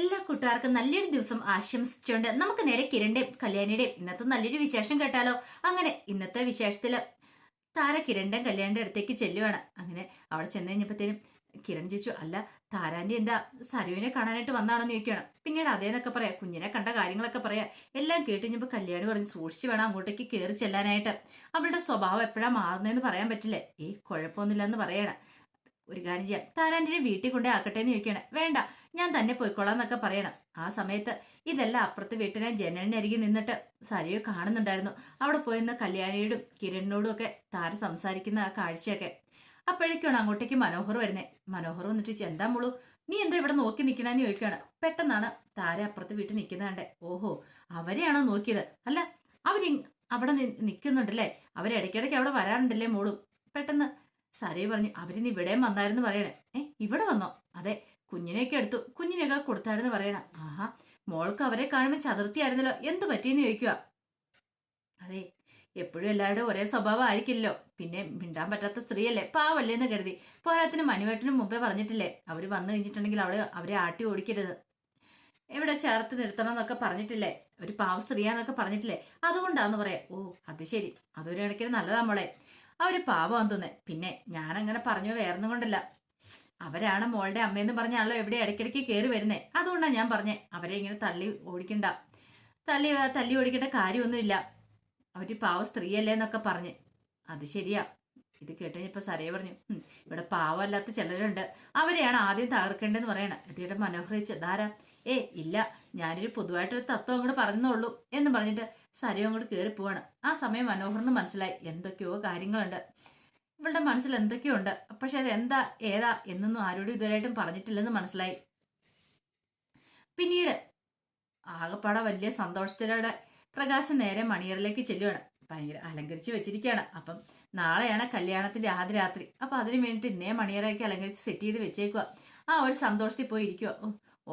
എല്ലാ കൂട്ടുകാർക്കും നല്ലൊരു ദിവസം ആശംസിച്ചുകൊണ്ട് നമുക്ക് നേരെ കിരണിന്റെയും കല്യാണിയുടെയും ഇന്നത്തെ നല്ലൊരു വിശേഷം കേട്ടാലോ? അങ്ങനെ ഇന്നത്തെ വിശേഷത്തിൽ താര കിരണിന്റെ കല്യാണിന്റെ അടുത്തേക്ക് ചെല്ലുവാണ്. അങ്ങനെ അവിടെ ചെന്ന് കഴിഞ്ഞപ്പോഴത്തേനും കിരൺ ചോദിച്ചു അല്ല താരാന്റെ എന്താ സരുവിനെ കാണാനായിട്ട് വന്നാണെന്ന് ചോദിക്കുകയാണ് പിന്നീട് അതേന്നൊക്കെ പറയാം കുഞ്ഞിനെ കണ്ട കാര്യങ്ങളൊക്കെ പറയാം. എല്ലാം കേട്ട് കഴിഞ്ഞപ്പോൾ കല്യാണി പറഞ്ഞ് സൂക്ഷിച്ച് വേണം അങ്ങോട്ടേക്ക് കയറി ചെല്ലാനായിട്ട്. അവളുടെ സ്വഭാവം എപ്പോഴാണ് മാറുന്നതെന്ന് പറയാൻ പറ്റില്ലേ? ഏ കുഴപ്പമൊന്നുമില്ല എന്ന് പറയണം. ഒരു കാര്യം ചെയ്യാം. താരാന്റെ വീട്ടിൽ കൊണ്ടേ ആക്കട്ടെ എന്ന് ചോദിക്കുകയാണ് വേണ്ട ഞാൻ തന്നെ പോയിക്കോളാം എന്നൊക്കെ പറയണം. ആ സമയത്ത് ഇതെല്ലാം അപ്പുറത്ത് വീട്ടിലെ അരികി നിന്നിട്ട് സരയോ കാണുന്നുണ്ടായിരുന്നു. അവിടെ പോയിരുന്ന കല്യാണിയോടും കിരണിനോടും ഒക്കെ താര സംസാരിക്കുന്ന ആ കാഴ്ചയൊക്കെ. അപ്പോഴേക്കാണ് അങ്ങോട്ടേക്ക് മനോഹർ വരുന്നത് മനോഹർ വന്നിട്ട് എന്താ മുളു? നീ എന്താ ഇവിടെ നോക്കി നിൽക്കണെന്ന് ചോദിക്കുകയാണ്. പെട്ടെന്നാണ് താര അപ്പുറത്ത് വീട്ടിൽ നിൽക്കുന്ന കണ്ടേ. ഓഹോ അവരെയാണോ നോക്കിയത്? അല്ല അവർ അവിടെ നിൽക്കുന്നുണ്ടല്ലേ? അവരിടയ്ക്കിടയ്ക്ക് അവിടെ വരാറുണ്ടല്ലേ മോളും? പെട്ടെന്ന് സരയെ പറഞ്ഞു അവരിന്ന് ഇവിടെയും വന്നായിരുന്നു പറയണേ. ഏ ഇവിടെ വന്നോ? അതെ കുഞ്ഞിനെയൊക്കെ എടുത്തു. കുഞ്ഞിനെയൊക്കെ കൊടുത്തായിരുന്നു പറയണം. ആഹാ മോൾക്ക് അവരെ കാണുമ്പോൾ ചതുർത്തിയായിരുന്നല്ലോ. എന്ത് പറ്റിയെന്ന് ചോദിക്കുക അതെ എപ്പോഴും എല്ലാവരുടെയും ഒരേ സ്വഭാവം ആയിരിക്കില്ലല്ലോ. പിന്നെ മിണ്ടാൻ പറ്റാത്ത സ്ത്രീയല്ലേ. പാവല്ലേ എന്ന് കരുതി. പോരാത്തിന് മനുവേട്ടനും മുമ്പേ പറഞ്ഞിട്ടില്ലേ. അവർ വന്നു കഴിഞ്ഞിട്ടുണ്ടെങ്കിൽ അവൾ അവരെ ആട്ടി ഓടിക്കരുത്. എവിടെ ചേർത്ത് നിർത്തണം എന്നൊക്കെ പറഞ്ഞിട്ടില്ലേ. ഒരു പാവ സ്ത്രീയാന്നൊക്കെ പറഞ്ഞിട്ടില്ലേ. അതുകൊണ്ടാന്ന് പറയാം. ഓ അത് ശരി. അതൊരു കണക്കിന് നല്ലതാ മോളെ. അവർ പാവം തോന്നേ പിന്നെ ഞാൻ അങ്ങനെ പറഞ്ഞു വേറൊന്നും കൊണ്ടല്ല. അവരാണ് മോളുടെ അമ്മയെന്ന് പറഞ്ഞാണല്ലോ എവിടെ ഇടയ്ക്കിടയ്ക്ക് കയറി വരുന്നത് അതുകൊണ്ടാണ് ഞാൻ പറഞ്ഞേ അവരെ ഇങ്ങനെ തള്ളി ഓടിക്കണ്ട. തള്ളി തല്ലി ഓടിക്കേണ്ട കാര്യമൊന്നുമില്ല. അവർ പാവ സ്ത്രീയല്ലേ എന്നൊക്കെ പറഞ്ഞ്. അത് ശരിയാ. ഇത് കേട്ട് സരയെ പറഞ്ഞു "ഉം, ഇവിടെ പാവമല്ലാത്ത ചിലരുണ്ട്. അവരെയാണ് ആദ്യം തകർക്കേണ്ടതെന്ന് പറയണ. ഇതിയുടെ മനോഹരിച്ച് ധാരാ ഏ ഇല്ല. ഞാനൊരു പൊതുവായിട്ടൊരു തത്വം അങ്ങോട്ട് പറഞ്ഞതുള്ളൂ എന്ന് പറഞ്ഞിട്ട് സരയും അങ്ങോട്ട് കയറി പോവാണ് ആ സമയം മനോഹറിന് മനസ്സിലായി എന്തൊക്കെയോ കാര്യങ്ങളുണ്ട്. ഇവളുടെ മനസ്സിൽ എന്തൊക്കെയുണ്ട്? പക്ഷെ അത് എന്താ ഏതാ എന്നൊന്നും ആരോടും ഇതുവരെയായിട്ടും പറഞ്ഞിട്ടില്ലെന്ന് മനസ്സിലായി. പിന്നീട് ആകപ്പാട വലിയ സന്തോഷത്തിലൂടെ പ്രകാശം നേരെ മണിയറിലേക്ക് ചെല്ലുകയാണ് ഭയങ്കര അലങ്കരിച്ച് വെച്ചിരിക്കുകയാണ്. അപ്പം നാളെയാണ് കല്യാണത്തിന്റെ ആദ്യ രാത്രി. അപ്പൊ അതിന് വേണ്ടിയിട്ട് ഇന്നേ മണിയറയൊക്കെ അലങ്കരിച്ച് സെറ്റ് ചെയ്ത് വെച്ചേക്കുക ആ ഒരു സന്തോഷത്തിൽ പോയി ഇരിക്കുക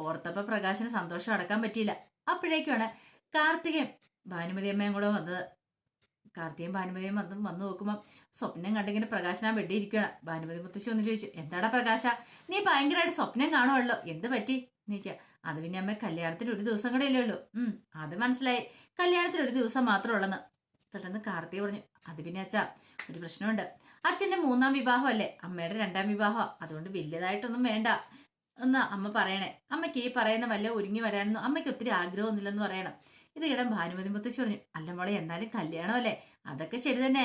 ഓർത്തപ്പോ പ്രകാശന് സന്തോഷം അടക്കാൻ പറ്റിയില്ല. അപ്പോഴേക്കുമാണ് കാർത്തികയും ഭാനുമതി അമ്മയും കൂടെ വന്നത്. കാർത്തികയും ഭാനുമതിയും വന്ന് വന്നു നോക്കുമ്പോൾ സ്വപ്നം കണ്ടിങ്ങനെ പ്രകാശന ബെഡിൽ ഇരിക്കുകയാണ് ഭാനുമതി മുത്തശ്ശി ഒന്ന് ചോദിച്ചു എന്താടാ പ്രകാശ? നീ ഭയങ്കരമായിട്ട് സ്വപ്നം കാണുമല്ലോ എന്ത് പറ്റി? നീക്ക. അത് പിന്നെ അമ്മ കല്യാണത്തിന് ഒരു ദിവസം കൂടെ ഇല്ലേ ഉള്ളൂ. ഉം അത് മനസ്സിലായി. കല്യാണത്തിന് ഒരു ദിവസം മാത്രമേ ഉള്ളെന്ന്. പെട്ടെന്ന് കാർത്തി പറഞ്ഞു അത് പിന്നെ അച്ഛാ ഒരു പ്രശ്നമുണ്ട്. അച്ഛന്റെ മൂന്നാം വിവാഹം അല്ലേ അമ്മയുടെ രണ്ടാം വിവാഹം അതുകൊണ്ട് വലിയതായിട്ടൊന്നും വേണ്ട. എന്ന് അമ്മ പറയണേ. അമ്മയ്ക്ക് ഈ പറയുന്ന വല്ല ഒരുങ്ങി വരാനൊന്നും അമ്മയ്ക്ക് ഒത്തിരി ആഗ്രഹമൊന്നുമില്ലെന്ന് പറയണം. ഇത് ഇടം ഭാനുമതി മുത്തശ്ശി പറഞ്ഞു അല്ല മോളെ എന്നാലും കല്യാണമല്ലേ അതൊക്കെ ശരി തന്നെ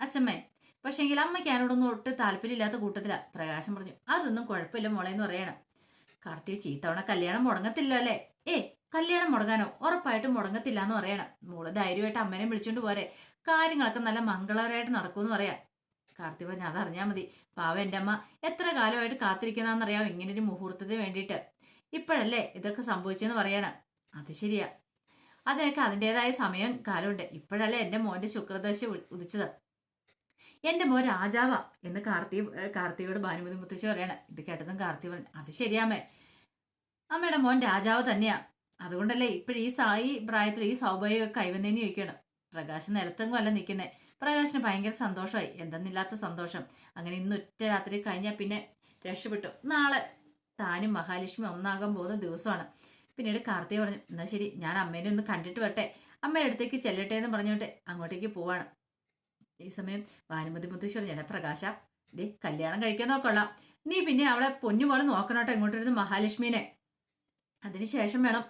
അച്ഛമ്മേ. പക്ഷേങ്കിൽ അമ്മയ്ക്ക് അതിനോടൊന്നും ഒട്ട് താല്പര്യമില്ലാത്ത കൂട്ടത്തിലാ പ്രകാശം പറഞ്ഞു. അതൊന്നും കുഴപ്പമില്ല മോളെ എന്ന് പറയണം. കാർത്തിക ചീത്തവണ കല്യാണം മുടങ്ങത്തില്ല അല്ലേ? ഏ കല്യാണം മുടങ്ങാനോ? ഉറപ്പായിട്ടും മുടങ്ങത്തില്ല എന്ന് പറയണം. മോൾ ധൈര്യമായിട്ട് അമ്മനെ വിളിച്ചോണ്ട് പോരെ. കാര്യങ്ങളൊക്കെ നല്ല മംഗളകരമായിട്ട് നടക്കുമെന്ന് പറയാം. കാർത്തി പറഞ്ഞു അതറിഞ്ഞാൽ മതി. പാവ എന്റെ അമ്മ എത്ര കാലമായിട്ട് കാത്തിരിക്കുന്നതെന്നറിയാം ഇങ്ങനെ ഒരു മുഹൂർത്തത്തിന് വേണ്ടിയിട്ട്. ഇപ്പോഴല്ലേ ഇതൊക്കെ സംഭവിച്ചെന്ന് പറയണം. അത് ശരിയാ. അതിനൊക്കെ അതിന്റെതായ സമയം കാലമുണ്ട്. ഇപ്പോഴല്ലേ എന്റെ മോന്റെ ശുക്രദശ ഉദിച്ചത്. എന്റെ മോൻ രാജാവാ എന്ന് കാർത്തി കാർത്തികയോട് ഭാനുമതി മുത്തശ്ശി പറയാണ്. ഇത് കേട്ടതും കാർത്തി പറഞ്ഞു അത് ശരിയാമേ അമ്മയുടെ മോൻ രാജാവ് തന്നെയാ. അതുകൊണ്ടല്ലേ ഇപ്പോഴും ഈ സായി പ്രായത്തിൽ ഈ സൗഭാഗ്യം കൈവന്നേന്ന് ചോദിക്കണം പ്രകാശ് നിലത്തെങ്ങും അല്ല നിൽക്കുന്നേ. പ്രകാശിന് ഭയങ്കര സന്തോഷമായി. എന്തെന്നില്ലാത്ത സന്തോഷം. അങ്ങനെ ഇന്ന് ഒറ്റ രാത്രി കഴിഞ്ഞാൽ പിന്നെ രക്ഷപ്പെട്ടു. നാളെ താനും മഹാലക്ഷ്മി ഒന്നാകാൻ പോകുന്ന ദിവസമാണ്. പിന്നീട് കാർത്തിക പറഞ്ഞു എന്നാൽ ശരി ഞാൻ അമ്മേനെ ഒന്ന് കണ്ടിട്ട് വരട്ടെ. അമ്മയുടെ അടുത്തേക്ക് ചെല്ലട്ടെ എന്ന് പറഞ്ഞോട്ടെ അങ്ങോട്ടേക്ക് പോവാണ്. ഈ സമയം ഭാനുമതി മുത്തശ്ശി പറഞ്ഞു പ്രകാശ ദേ കല്യാണം കഴിക്കാൻ നോക്കൊള്ളാം നീ പിന്നെ അവളെ പൊന്നു പോലെ നോക്കണോട്ടോ ഇങ്ങോട്ടിരുന്ന് മഹാലക്ഷ്മിനെ. അതിനുശേഷം വേണം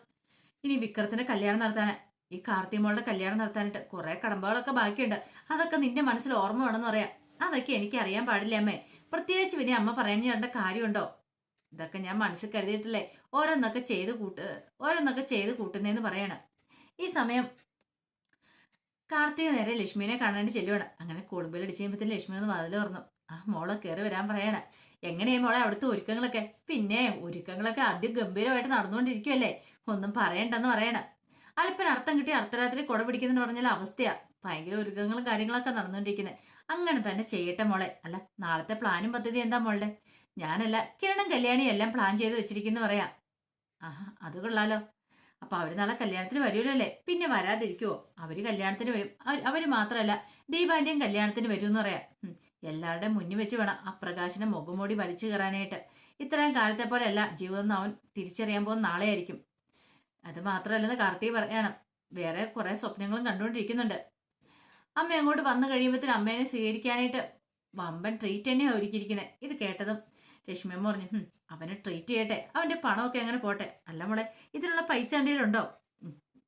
ഇനി വിക്രത്തിന്റെ കല്യാണം നടത്താൻ ഈ കാർത്തിമോളുടെ കല്യാണം നടത്താനായിട്ട് കുറെ കടമ്പകളൊക്കെ ബാക്കിയുണ്ട്. അതൊക്കെ നിന്റെ മനസ്സിൽ ഓർമ്മ വേണമെന്ന് പറയാം. അതൊക്കെ എനിക്ക് അറിയാൻ പാടില്ല അമ്മേ? പ്രത്യേകിച്ച് പിന്നെ അമ്മ പറയാൻ ചേട്ടേണ്ട കാര്യമുണ്ടോ? ഇതൊക്കെ ഞാൻ മനസ്സിൽ കരുതിയിട്ടില്ലേ? ഓരോന്നൊക്കെ ചെയ്ത് കൂട്ട് ഓരോന്നൊക്കെ ചെയ്ത് കൂട്ടുന്നതെന്ന് പറയണം. ഈ സമയം കാർത്തിക നേരെ ലക്ഷ്മിനെ കാണാണ്ട് ചെല്ലുവാണ്. അങ്ങനെ കൊടുമ്പിൽ അടിച്ചു കഴിയുമ്പോഴത്തേന് ലക്ഷ്മി ഒന്ന് വാതിൽ തുറന്നു. ആ മോളെ കയറി വരാൻ പറയണ. എങ്ങനെയാ മോളെ അവിടുത്തെ ഒരുക്കങ്ങളൊക്കെ? പിന്നെ ഒരുക്കങ്ങളൊക്കെ ആദ്യം ഗംഭീരമായിട്ട് നടന്നുകൊണ്ടിരിക്കുവല്ലേ. ഒന്നും പറയണ്ടെന്ന് പറയണ. അല്പൻ അർത്ഥം കിട്ടി അർദ്ധരാത്രി കുട പിടിക്കുന്നെന്ന് പറഞ്ഞാൽ അവസ്ഥയാ. ഭയങ്കര ഒരുക്കങ്ങളും കാര്യങ്ങളൊക്കെ നടന്നുകൊണ്ടിരിക്കുന്നത് അങ്ങനെ തന്നെ ചെയ്യട്ടെ മോളെ. അല്ല നാളത്തെ പ്ലാനും പദ്ധതി എന്താ മോളുടെ? ഞാനല്ല കിരണം കല്യാണി എല്ലാം പ്ലാൻ ചെയ്ത് വെച്ചിരിക്കുന്നു പറയാം. ആഹാ അത് കൊള്ളാലോ. അപ്പൊ അവർ നാളെ കല്യാണത്തിന് വരുമല്ലോ പിന്നെ വരാതിരിക്കുവോ? അവർ കല്യാണത്തിന് വരും. അവർ മാത്രമല്ല ദീപാന്റെയും കല്യാണത്തിന് വരും എന്ന് പറയാം. എല്ലാവരുടെയും മുന്നിൽ വെച്ച് വേണം ആ പ്രകാശനെ മുഖംമൂടി വലിച്ചു കയറാനായിട്ട്. ഇത്രയും കാലത്തെ പോലെയല്ല ജീവിതം അവൻ തിരിച്ചറിയാൻ പോകുന്ന നാളെയായിരിക്കും. അത് മാത്രമല്ലെന്ന് കാർത്തി പറയണം. വേറെ കുറെ സ്വപ്നങ്ങളും കണ്ടുകൊണ്ടിരിക്കുന്നുണ്ട്. അമ്മ അങ്ങോട്ട് വന്നു കഴിയുമ്പോഴത്തേന് അമ്മേനെ സ്വീകരിക്കാനായിട്ട് വമ്പൻ ട്രീറ്റ് തന്നെയാണ് ഒരുക്കിയിരിക്കുന്നത് ഇത് കേട്ടതും രശ്മിയമ്മ പറഞ്ഞു "ഹും, അവനെ ട്രീറ്റ് ചെയ്യട്ടെ. അവന്റെ പണമൊക്കെ അങ്ങനെ പോട്ടെ. അല്ല മോളെ ഇതിനുള്ള പൈസ എന്റെ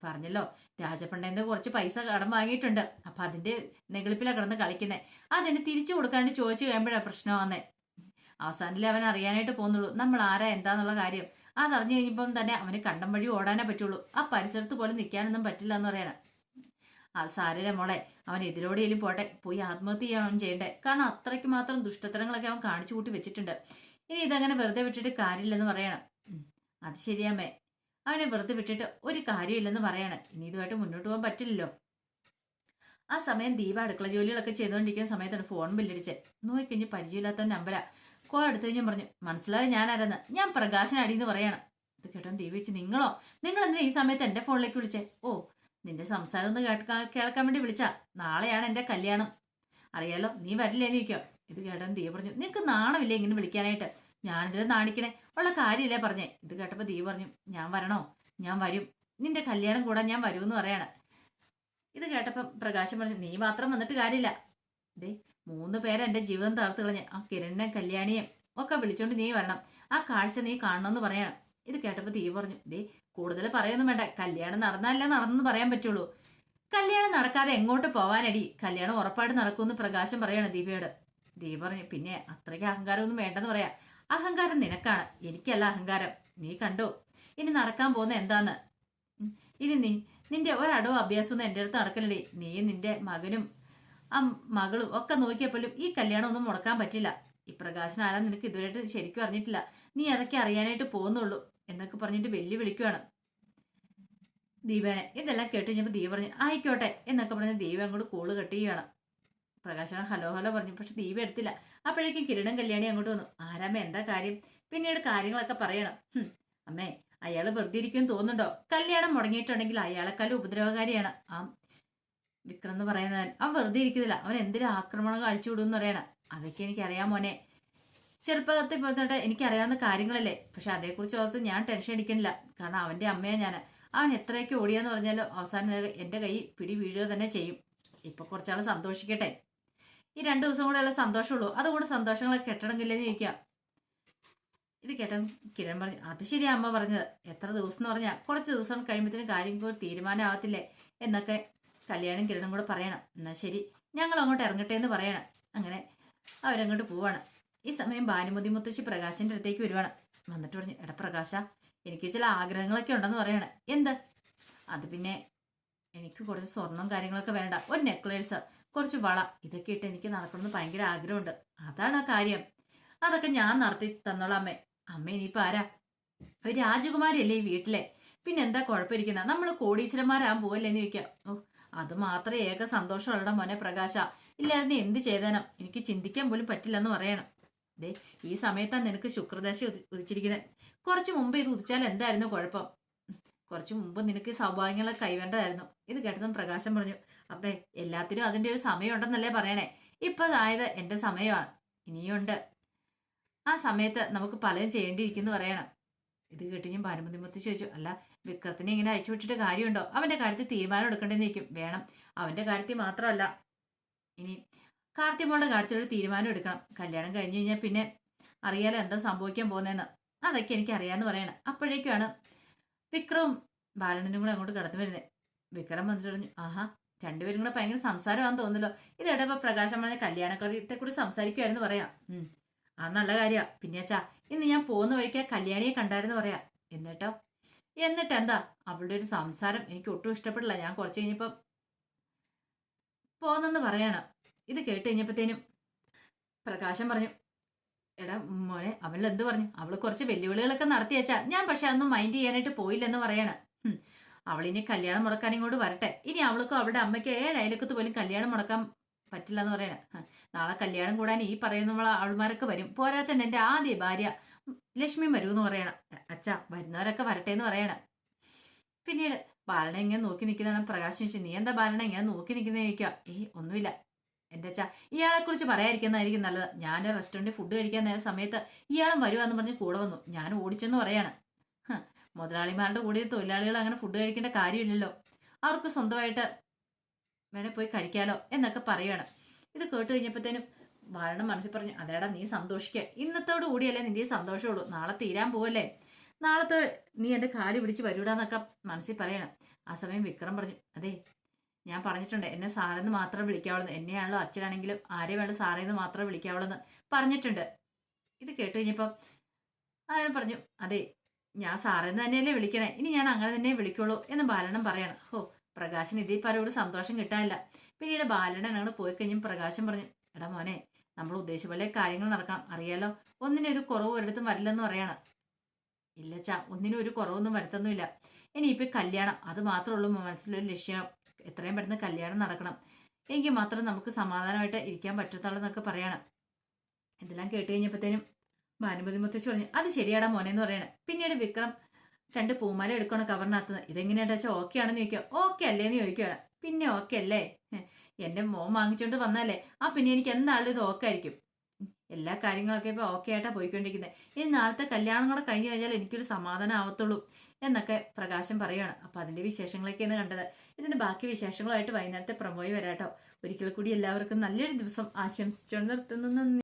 പറഞ്ഞല്ലോ. രാജപ്പണ്ടേന്ന് കുറച്ച് പൈസ കടം വാങ്ങിയിട്ടുണ്ട്. അപ്പൊ അതിന്റെ നെഗളിപ്പിലാണ് കിടന്ന് കളിക്കുന്നത് അതെന്നെ തിരിച്ചു കൊടുക്കാണ്ട് ചോദിച്ചു കഴിയുമ്പോഴാണ് പ്രശ്നമാകുന്നേ അവസാനത്തിൽ അവൻ അറിയാനായിട്ട് പോകുന്നുള്ളൂ. നമ്മൾ ആരാ? എന്താന്നുള്ള കാര്യം. അതറിഞ്ഞു കഴിഞ്ഞപ്പം തന്നെ അവന് കണ്ടം വഴി ഓടാനേ പറ്റുള്ളൂ. ആ പരിസരത്ത് പോലും നിൽക്കാനൊന്നും പറ്റില്ല എന്ന് പറയണം. ആ സാരല്ല മോളെ. അവൻ എതിരോടെയെങ്കിലും പോട്ടെ. പോയി ആത്മഹത്യ ചെയ്യാൻ ചെയ്യണ്ടേ? കാരണം അത്രയ്ക്ക് മാത്രം ദുഷ്ടത്തരങ്ങളൊക്കെ അവൻ കാണിച്ചു കൂട്ടി വെച്ചിട്ടുണ്ട്. ഇനി ഇതങ്ങനെ വെറുതെ വിട്ടിട്ട് കാര്യമില്ലെന്ന് പറയണം. അത് ശരിയാമ്മേ അവനെ വെറുതെ വിട്ടിട്ട് ഒരു കാര്യമില്ലെന്ന് പറയണം. ഇനി ഇതുമായിട്ട് മുന്നോട്ട് പോകാൻ പറ്റില്ലല്ലോ. ആ സമയം ദീപ അടുക്കള ജോലികളൊക്കെ ചെയ്തുകൊണ്ടിരിക്കുന്ന സമയത്താണ് ഫോൺ ബില്ലടിച്ച് നോക്കിക്കഴിഞ്ഞ് പരിചയമില്ലാത്ത നമ്പരാ കോൾ എടുത്തു കഴിഞ്ഞാൽ പറഞ്ഞു മനസ്സിലായി ഞാൻ ആരെന്ന് ഞാൻ പ്രകാശൻ അടിയെന്ന് പറയണം. ഇത് കേട്ടോ ദീപ വെച്ച് നിങ്ങളോ? നിങ്ങൾ എന്തിനാ ഈ സമയത്ത് എന്റെ ഫോണിലേക്ക് വിളിച്ചേ? ഓ നിന്റെ സംസാരം ഒന്ന് കേൾക്കാൻ കേൾക്കാൻ വേണ്ടി വിളിച്ചാ. നാളെയാണ് എന്റെ കല്യാണം. അറിയാലോ നീ വരില്ലേ ചോദിക്കോ ഇത് കേട്ടാൻ ദീപ പറഞ്ഞു നിനക്ക് നാണമില്ലേ ഇങ്ങനെ വിളിക്കാനായിട്ട്? ഞാനിതിൽ നാണിക്കണേ. ഉള്ള കാര്യമില്ലേ പറഞ്ഞേ. ഇത് കേട്ടപ്പോൾ ദീപ പറഞ്ഞു ഞാൻ വരണോ? ഞാൻ വരും. നിന്റെ കല്യാണം കൂടാൻ ഞാൻ വരുമെന്ന് പറയാണ്. ഇത് കേട്ടപ്പം പ്രകാശം പറഞ്ഞു നീ മാത്രം വന്നിട്ട് കാര്യമില്ല. ദേ മൂന്ന് പേരെ എന്റെ ജീവിതം തകർത്ത് കളഞ്ഞ് ആ കിരണിനെ കല്യാണിയും ഒക്കെ വിളിച്ചോണ്ട് നീ വരണം. ആ കാഴ്ച നീ കാണണമെന്ന് പറയണം. ഇത് കേട്ടപ്പോൾ ദീപ പറഞ്ഞു ദേ കൂടുതൽ പറയൊന്നും വേണ്ട. കല്യാണം നടന്നല്ല നടന്നെന്ന് പറയാൻ പറ്റുള്ളൂ. കല്യാണം നടക്കാതെ എങ്ങോട്ട് പോവാനടി? കല്യാണം ഉറപ്പായിട്ട് നടക്കുമെന്ന് പ്രകാശം പറയാണ് ദീപയോട്. ദീപ പറഞ്ഞു പിന്നെ അത്രയ്ക്ക് അഹങ്കാരമൊന്നും വേണ്ടെന്ന് പറയാം. അഹങ്കാരം നിനക്കാണ്. എനിക്കല്ല അഹങ്കാരം. നീ കണ്ടോ? ഇനി നടക്കാൻ പോകുന്ന എന്താന്ന്? ഇനി നീ നിന്റെ ഒരടവ് അഭ്യാസമൊന്നും എന്റെ അടുത്ത് നടക്കലടി നീ നിന്റെ മകനും ആ മകളും ഒക്കെ നോക്കിയപ്പോഴും ഈ കല്യാണം ഒന്നും മുടക്കാൻ പറ്റില്ല. ഈ പ്രകാശൻ ആരാ നിനക്ക് ഇതുവരെയായിട്ട് ശരിക്കും അറിഞ്ഞിട്ടില്ല. നീ അതൊക്കെ അറിയാനായിട്ട് പോകുന്നുള്ളൂ എന്നൊക്കെ പറഞ്ഞിട്ട് വെല്ലു വിളിക്കുകയാണ് ദീപനെ ഇതെല്ലാം കേട്ട് കഴിഞ്ഞപ്പോൾ ദീപ പറഞ്ഞു ആയിക്കോട്ടെ എന്നൊക്കെ പറഞ്ഞ് ദീപ അങ്ങോട്ട് കൂൾ കട്ട് ചെയ്യുകയാണ് പ്രകാശന ഹലോ ഹലോ പറഞ്ഞു. പക്ഷെ ദീപ എടുത്തില്ല. അപ്പോഴേക്കും കിരണും കല്യാണി അങ്ങോട്ട് വന്നു. ആരാമ എന്താ കാര്യം? പിന്നീട് കാര്യങ്ങളൊക്കെ പറയണം. അമ്മേ അയാൾ വെറുതെ ഇരിക്കും തോന്നുന്നുണ്ടോ? കല്യാണം മുടങ്ങിയിട്ടുണ്ടെങ്കിൽ അയാളെക്കാളും ഉപദ്രവകാരിയാണ്. ആ വിക്രം എന്ന് പറയുന്നവൻ. അവൻ വെറുതെ ഇരിക്കുന്നില്ല. അവൻ എന്തിനും ആക്രമണം അഴിച്ചുവിടുമെന്ന് പറയണം? അതൊക്കെ എനിക്കറിയാം മോനെ. ചെറുപ്പത്തിൽ പോയിട്ട് എനിക്കറിയാവുന്ന കാര്യങ്ങളല്ലേ. പക്ഷെ അതേക്കുറിച്ച് ഓർത്ത് ഞാൻ ടെൻഷൻ അടിക്കണില്ല. കാരണം അവന്റെ അമ്മയെ ഞാൻ അവൻ എത്രയൊക്കെ ഓടിയാന്ന് പറഞ്ഞാലും അവസാനം എന്റെ കൈ പിടി വീഴുക തന്നെ ചെയ്യും. ഇപ്പൊ കുറച്ചാൾ സന്തോഷിക്കട്ടെ. ഈ രണ്ട് ദിവസം കൂടെ അല്ല സന്തോഷമുള്ളൂ. അതുകൊണ്ട് സന്തോഷങ്ങളെ കെട്ടണമെങ്കില്ലെന്ന് ചോദിക്കാം ഇത് കേട്ടൻ കിരൺ പറഞ്ഞു അത് ശരിയാ അമ്മ പറഞ്ഞത്. എത്ര ദിവസം എന്ന് പറഞ്ഞാൽ കുറച്ച് ദിവസം കഴിയുമ്പോഴത്തേനും കാര്യം ഒരു തീരുമാനമാവത്തില്ലേ? എന്നൊക്കെ കല്യാണം കിരണും കൂടെ പറയണം. എന്നാൽ ശരി ഞങ്ങൾ അങ്ങോട്ട് ഇറങ്ങട്ടെ എന്ന് പറയണം. അങ്ങനെ അവരങ്ങോട്ട് പോവാണ്. ഈ സമയം ഭാനുമതി മുത്തശ്ശി പ്രകാശിന്റെ അടുത്തേക്ക് വരുവാണ്. വന്നിട്ട് പറഞ്ഞു എടാ പ്രകാശ എനിക്ക് ചില ആഗ്രഹങ്ങളൊക്കെ ഉണ്ടെന്ന് പറയണ. എന്ത്? അത് പിന്നെ എനിക്ക് കുറച്ച് സ്വർണം കാര്യങ്ങളൊക്കെ വേണ്ട. ഒരു നെക്ലേസ് കുറച്ച് വള. ഇതൊക്കെ ഇട്ട് എനിക്ക് നടക്കണമെന്ന് ഭയങ്കര ആഗ്രഹമുണ്ട്. അതാണ് ആ കാര്യം. അതൊക്കെ ഞാൻ നടത്തി തന്നോളാം അമ്മേ. അമ്മ ഇനിയിപ്പോ ആരാ? ഒരു രാജകുമാരിയല്ലേ ഈ വീട്ടിലെ? പിന്നെ എന്താ കുഴപ്പമിരിക്കുന്ന? നമ്മൾ കോടീശ്വരന്മാരാകാൻ പോവല്ലേന്ന് ചോദിക്കാം. ഓ അത് മാത്രമേ ഏക സന്തോഷമുള്ള മോനെ പ്രകാശ. ഇല്ലായിരുന്നു എന്ത് ചെയ്തേനോ? എനിക്ക് ചിന്തിക്കാൻ പോലും പറ്റില്ലെന്ന് പറയണം. ദേ ഈ സമയത്താണ് നിനക്ക് ശുക്രദശ ഉദി- ഉദിച്ചിരിക്കുന്നത് കുറച്ച് മുമ്പ് ഇത് ഉദിച്ചാൽ എന്തായിരുന്നു കുഴപ്പം? കുറച്ച് മുമ്പ് നിനക്ക് സൗഭാഗ്യങ്ങളൊക്കെ കൈവേണ്ടതായിരുന്നു. ഇത് കേട്ടതും പ്രകാശം പറഞ്ഞു അപ്പേ എല്ലാത്തിനും അതിന്റെ ഒരു സമയമുണ്ടെന്നല്ലേ പറയണേ? ഇപ്പൊ അതായത് എന്റെ സമയമാണ്. ഇനിയുണ്ട് ആ സമയത്ത് നമുക്ക് പലതും ചെയ്യേണ്ടിയിരിക്കുന്നു പറയണം. ഇത് കേട്ട് ഞാൻ ഭാനുമതി മുത്തി ചോദിച്ചു അല്ല വിക്രത്തിനെ ഇങ്ങനെ അഴിച്ചു വിട്ടിട്ട് കാര്യമുണ്ടോ? അവന്റെ കാര്യത്തിൽ തീരുമാനം എടുക്കേണ്ടെന്ന് വേണം. അവന്റെ കാര്യത്തിൽ മാത്രമല്ല. ഇനി കാർത്തിമോളുടെ കാര്യത്തിൽ ഒരു തീരുമാനം എടുക്കണം. കല്യാണം കഴിഞ്ഞു കഴിഞ്ഞാൽ പിന്നെ അറിയാലോ എന്താ സംഭവിക്കാൻ പോകുന്നതെന്ന്. അതൊക്കെ എനിക്ക് അറിയാന്ന് പറയണം. അപ്പോഴേക്കാണ് വിക്രവും ബാലനും കൂടെ അങ്ങോട്ട് കടന്നു വരുന്നത് വിക്രം വന്നിട്ട് പറഞ്ഞു ആഹാ രണ്ടുപേരും കൂടെ ഭയങ്കര സംസാരമാണെന്ന് തോന്നുന്നല്ലോ. ഇത് എടപ്പ പ്രകാശം പറഞ്ഞ കല്യാണക്കാരിത്തെ കൂടി സംസാരിക്കുമായിരുന്നു പറയാം. ആ നല്ല കാര്യ. പിന്നെച്ചാ ഇന്ന് ഞാൻ പോകുന്ന വഴിക്ക് കല്യാണിയെ കണ്ടായിരുന്നു പറയാം. എന്നിട്ടോ? എന്നിട്ട് എന്താ? അവളുടെ ഒരു സംസാരം എനിക്ക് ഒട്ടും ഇഷ്ടപ്പെടില്ല ഞാൻ കുറച്ച് കഴിഞ്ഞപ്പം പോന്നെന്ന് പറയാണ്. ഇത് കേട്ട് കഴിഞ്ഞപ്പത്തേനും പ്രകാശം പറഞ്ഞു എടാ മോനെ അവൾ എന്ത് പറഞ്ഞു? അവൾ കുറച്ച് വെല്ലുവിളികളൊക്കെ നടത്തി വെച്ചാ ഞാൻ പക്ഷെ അന്നും മൈൻഡ് ചെയ്യാനായിട്ട് പോയില്ലെന്ന് പറയണ. അവൾ അവളിനി കല്യാണം മുടക്കാൻ ഇങ്ങോട്ട് വരട്ടെ. ഇനി അവൾക്കും അവളുടെ അമ്മയ്ക്ക് ഏഴ് അയലക്കത്ത് പോലും കല്യാണം മുടക്കാൻ പറ്റില്ല എന്ന് പറയണ നാളെ കല്യാണം കൂടാൻ ഈ പറയുന്ന ആൾമാരൊക്കെ വരും. പോരാത്തന്നെ എന്റെ ആദ്യ ഭാര്യ ലക്ഷ്മി വരൂ എന്ന് പറയണം. അച്ഛാ വരുന്നവരൊക്കെ വരട്ടെ എന്ന് പറയണം. പിന്നീട് ബാലനെ ഇങ്ങനെ നോക്കി നിൽക്കുന്നതാണ് പ്രകാശ് ചോദിച്ചു നീ എന്താ ബാലനെ ഇങ്ങനെ നോക്കി നിൽക്കുന്ന ചോദിക്കുക. ഏയ് ഒന്നുമില്ല. എന്റെ അച്ഛാ ഇയാളെക്കുറിച്ച് പറയാതിരിക്കുന്നതായിരിക്കും നല്ലത്. ഞാൻ റെസ്റ്റോറന്റിൽ ഫുഡ് കഴിക്കാൻ നേരം സമയത്ത് ഇയാളും വരുവാന്ന് പറഞ്ഞ് കൂടെ വന്നു. ഞാൻ ഓടിച്ചെന്ന് പറയാണ്. മുതലാളിമാരുടെ കൂടെ തൊഴിലാളികൾ അങ്ങനെ ഫുഡ് കഴിക്കേണ്ട കാര്യമില്ലല്ലോ. അവർക്ക് സ്വന്തമായിട്ട് വേണേ പോയി കഴിക്കാലോ എന്നൊക്കെ പറയുകയാണ് ഇത് കേട്ട് കഴിഞ്ഞപ്പോഴത്തേനും വാഴണം മനസ്സിൽ പറഞ്ഞു അതേടാ നീ സന്തോഷിക്കുക ഇന്നത്തോടു കൂടിയല്ലേ നിന്റെ സന്തോഷമുള്ളൂ. നാളെ തീരാൻ പോവല്ലേ? നാളത്തെ നീ എന്റെ കാൽ പിടിച്ച് വരൂടാന്നൊക്കെ മനസ്സിൽ പറയണം. ആ സമയം വിക്രം പറഞ്ഞു അതെ ഞാൻ പറഞ്ഞിട്ടുണ്ട് എന്നെ സാറെന്ന് മാത്രം വിളിക്കാവുള്ളൂ എന്നെയാണല്ലോ അച്ഛനാണെങ്കിലും ആരെ വേണ്ട സാറേന്ന് മാത്രമേ വിളിക്കാവുള്ളൂ എന്ന് പറഞ്ഞിട്ടുണ്ട്. ഇത് കേട്ട് കഴിഞ്ഞപ്പം അയാൾ പറഞ്ഞു അതെ ഞാൻ സാറേന്ന് തന്നെയല്ലേ വിളിക്കണേ. ഇനി ഞാൻ അങ്ങനെ തന്നെ വിളിക്കുള്ളൂ എന്ന് ബാലണം പറയണം. ഹോ പ്രകാശൻ ഇതിൽ പറയോട് സന്തോഷം കിട്ടാനില്ല. പിന്നീട് ബാലണൻ അങ്ങോട്ട് പോയി കഴിഞ്ഞും പ്രകാശം പറഞ്ഞു എടാ മോനെ നമ്മൾ ഉദ്ദേശിച്ച പോലെ കാര്യങ്ങൾ നടക്കണം. അറിയാലോ ഒന്നിനൊരു കുറവ് ഒരിടത്തും വരില്ലെന്ന് പറയണം. ഇല്ല ചാ ഒന്നിനും ഒരു കുറവൊന്നും വരുത്തൊന്നുമില്ല. ഇനിയിപ്പോൾ കല്യാണം അത് മാത്രമേ ഉള്ളൂ മനസ്സിലൊരു ലക്ഷ്യം. എത്രയും പെട്ടെന്ന് കല്യാണം നടക്കണം. എങ്കിൽ മാത്രം നമുക്ക് സമാധാനമായിട്ട് ഇരിക്കാൻ പറ്റത്തുള്ളൂ എന്നൊക്കെ പറയണം. ഇതെല്ലാം കേട്ട് കഴിഞ്ഞപ്പോഴത്തേനും ഭാനുമതി മുത്തശ്ശി പറഞ്ഞു അത് ശരിയാടാ മോനെ എന്ന് പറയണേ. പിന്നീട് വിക്രം രണ്ട് പൂമാല എടുക്കണം കവറിനകത്ത്. ഇതെങ്ങനെയാണ് വെച്ചാൽ ഓക്കെ ആണെന്ന് ചോദിക്കുക. ഓക്കെ അല്ലേ എന്ന് ചോദിക്കുകയാണ്. പിന്നെ ഓക്കെ അല്ലേ? എന്റെ മോൻ വാങ്ങിച്ചുകൊണ്ട് വന്നാലേ ആ പിന്നെ എനിക്ക് എന്താളും ഇത് ഓക്കെ ആയിരിക്കും. എല്ലാ കാര്യങ്ങളൊക്കെ ഇപ്പോൾ ഓക്കെ ആയിട്ടാണ് പോയിക്കൊണ്ടിരിക്കുന്നത് ഇനി നാളത്തെ കല്യാണം കൂടെ കഴിഞ്ഞു കഴിഞ്ഞാൽ എനിക്കൊരു സമാധാനം ആവത്തുള്ളൂ എന്നൊക്കെ പ്രകാശം പറയുകയാണ് അപ്പോൾ അതിന്റെ വിശേഷങ്ങളൊക്കെയാണ് കണ്ടത്. ഇതിന്റെ ബാക്കി വിശേഷങ്ങളുമായിട്ട് വൈകുന്നേരത്തെ പ്രമോയി വരാട്ടോ. ഒരിക്കൽ കൂടി എല്ലാവർക്കും നല്ലൊരു ദിവസം ആശംസിച്ചുകൊണ്ട് നിർത്തുന്നു. നന്ദി.